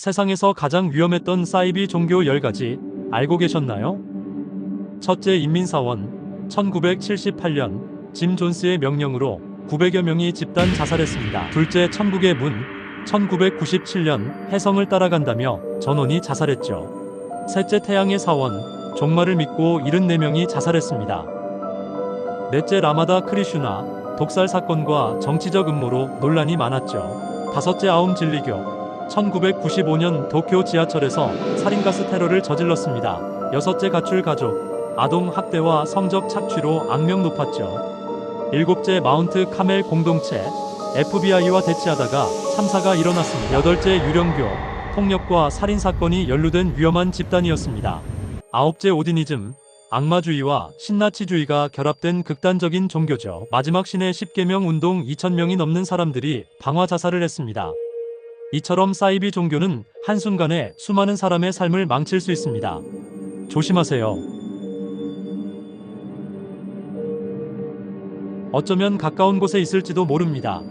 세상에서 가장 위험했던 사이비 종교 10가지 알고 계셨나요? 첫째 인민사원 1978년 짐 존스의 명령으로 900여 명이 집단 자살했습니다. 둘째 천국의 문 1997년 해성을 따라간다며 전원이 자살했죠. 셋째 태양의 사원 종말을 믿고 74명이 자살했습니다. 넷째 라마다 크리슈나 독살 사건과 정치적 음모로 논란이 많았죠. 다섯째 아움 진리교 1995년 도쿄 지하철에서 살인가스 테러를 저질렀습니다. 여섯째 가출 가족 아동 학대와 성적 착취로 악명 높았죠. 일곱째 마운트 카멜 공동체 FBI와 대치하다가 참사가 일어났습니다. 여덟째 유령교 폭력과 살인 사건이 연루된 위험한 집단이었습니다. 아홉째 오디니즘 악마주의와 신나치주의가 결합된 극단적인 종교죠. 마지막 신의 10계명 운동 2,000명이 넘는 사람들이 방화 자살을 했습니다. 이처럼 사이비 종교는 한순간에 수많은 사람의 삶을 망칠 수 있습니다. 조심하세요. 어쩌면 가까운 곳에 있을지도 모릅니다.